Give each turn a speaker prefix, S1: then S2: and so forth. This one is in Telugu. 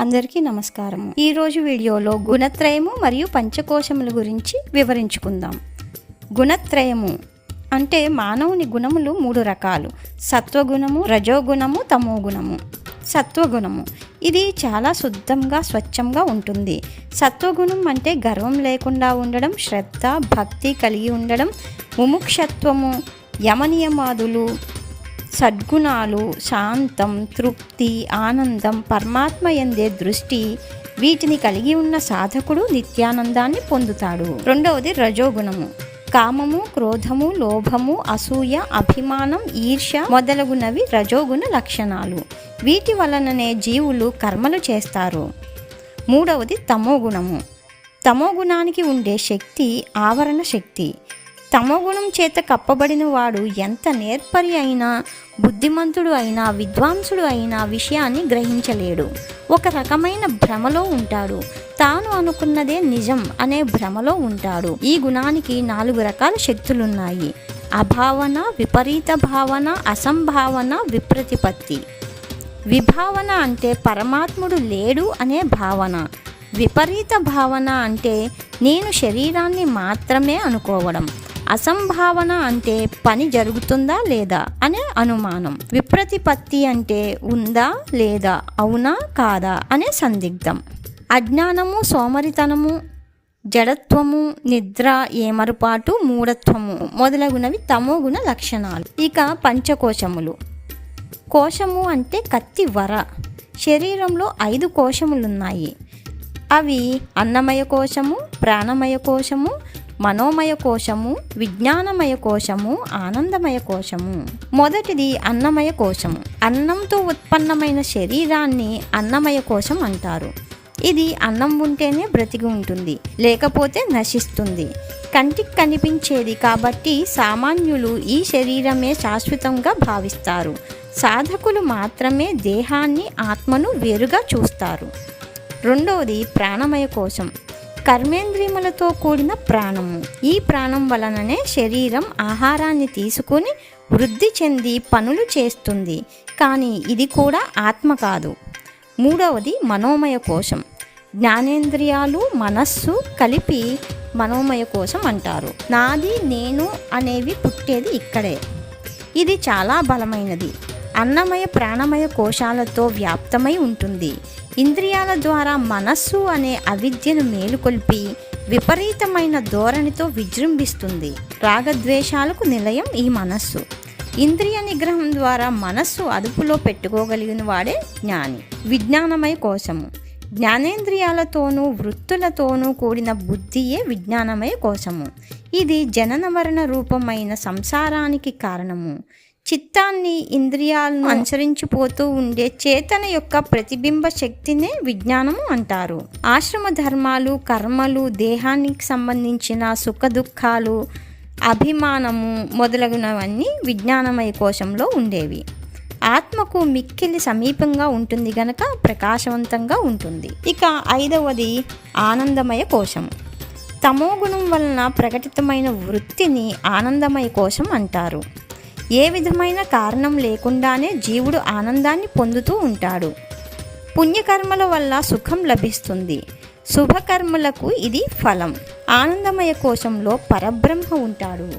S1: అందరికీ నమస్కారం. ఈరోజు వీడియోలో గుణత్రయము మరియు పంచకోశముల గురించి వివరించుకుందాం. గుణత్రయము అంటే మానవుని గుణములు మూడు రకాలు. సత్వగుణము రజోగుణము తమోగుణము. సత్వగుణము. ఇది చాలా శుద్ధంగా స్వచ్ఛంగా ఉంటుంది. సత్వగుణం అంటే గర్వం లేకుండా ఉండడం శ్రద్ధ భక్తి కలిగి ఉండడం ముముక్షత్వము యమనియమాదులు సద్గుణాలు శాంతం తృప్తి ఆనందం పరమాత్మ ఎందే దృష్టి వీటిని కలిగి ఉన్న సాధకుడు నిత్యానందాన్ని పొందుతాడు. రెండవది రజోగుణము. కామము క్రోధము లోభము అసూయ అభిమానం ఈర్ష మొదలగునవి రజోగుణ లక్షణాలు. వీటి వలననే జీవులు కర్మలు చేస్తారు. మూడవది తమోగుణము. తమోగుణానికి ఉండే శక్తి ఆవరణ శక్తి. తమగుణం చేత కప్పబడిన వాడు ఎంత నేర్పరి అయినా బుద్ధిమంతుడు అయినా విద్వాంసుడు అయినా విషయాన్ని గ్రహించలేడు. ఒక రకమైన భ్రమలో ఉంటాడు. తాను అనుకున్నదే నిజం అనే భ్రమలో ఉంటాడు. ఈ గుణానికి నాలుగు రకాల శక్తులున్నాయి. అభావన విపరీత భావన అసంభావన విప్రతిపత్తి. విభావన అంటే పరమాత్ముడు లేడు అనే భావన. విపరీత భావన అంటే నేను శరీరాన్ని మాత్రమే అనుకోవడం. అసంభావన అంటే పని జరుగుతుందా లేదా అనే అనుమానం. విప్రతిపత్తి అంటే ఉందా లేదా అవునా కాదా అనే సందిగ్ధం. అజ్ఞానము సోమరితనము జడత్వము నిద్ర ఏమరుపాటు మూఢత్వము మొదలగునవి తమోగుణ లక్షణాలు. ఇక పంచకోశములు. కోశము అంటే కత్తి వర. శరీరంలో ఐదు కోశములున్నాయి. అవి అన్నమయ కోశము ప్రాణమయ కోశము మనోమయ కోశము విజ్ఞానమయ కోశము ఆనందమయ కోశము. మొదటిది అన్నమయ కోశము. అన్నంతో ఉత్పన్నమైన శరీరాన్ని అన్నమయ కోశం అంటారు. ఇది అన్నం ఉంటేనే బ్రతికి ఉంటుంది లేకపోతే నశిస్తుంది. కంటికి కనిపించేది కాబట్టి సామాన్యులు ఈ శరీరమే శాశ్వతంగా భావిస్తారు. సాధకులు మాత్రమే దేహాన్ని ఆత్మను వేరుగా చూస్తారు. రెండవది ప్రాణమయ కోశం. కర్మేంద్రియములతో కూడిన ప్రాణము. ఈ ప్రాణం వలననే శరీరం ఆహారాన్ని తీసుకొని వృద్ధి చెంది పనులు చేస్తుంది. కానీ ఇది కూడా ఆత్మ కాదు. మూడవది మనోమయ కోశం. జ్ఞానేంద్రియాలు మనస్సు కలిపి మనోమయ కోశం అంటారు. నాది నేను అనేవి పుట్టేది ఇక్కడే. ఇది చాలా బలమైనది. అన్నమయ ప్రాణమయ కోశాలతో వ్యాప్తమై ఉంటుంది. ఇంద్రియాల ద్వారా మనస్సు అనే అవిద్యను మేలుకొల్పి విపరీతమైన ధోరణితో విజృంభిస్తుంది. రాగద్వేషాలకు నిలయం ఈ మనస్సు. ఇంద్రియ నిగ్రహం ద్వారా మనస్సు అదుపులో పెట్టుకోగలిగిన వాడే జ్ఞాని. విజ్ఞానమయ కోశము. జ్ఞానేంద్రియాలతోనూ వృత్తులతోనూ కూడిన బుద్ధియే విజ్ఞానమయ కోశము. ఇది జనన మరణ రూపమైన సంసారానికి కారణము. చిత్తాన్ని ఇంద్రియాలను అనుసరించిపోతూ ఉండే చేతన యొక్క ప్రతిబింబ శక్తినే విజ్ఞానము అంటారు. ఆశ్రమ ధర్మాలు కర్మలు దేహానికి సంబంధించిన సుఖ దుఃఖాలు అభిమానము మొదలగునవన్నీ విజ్ఞానమయ కోశంలో ఉండేవి. ఆత్మకు మిక్కిలి సమీపంగా ఉంటుంది గనక ప్రకాశవంతంగా ఉంటుంది. ఇక ఐదవది ఆనందమయ కోశం. తమోగుణం వలన ప్రకటితమైన వృత్తిని ఆనందమయ కోశం అంటారు. ఏ విధమైన కారణం లేకుండానే జీవుడు ఆనందాన్ని పొందుతూ ఉంటాడు. పుణ్యకర్మల వల్ల సుఖం లభిస్తుంది. శుభకర్మలకు ఇది ఫలం. ఆనందమయ కోశంలో పరబ్రహ్మ ఉంటాడు.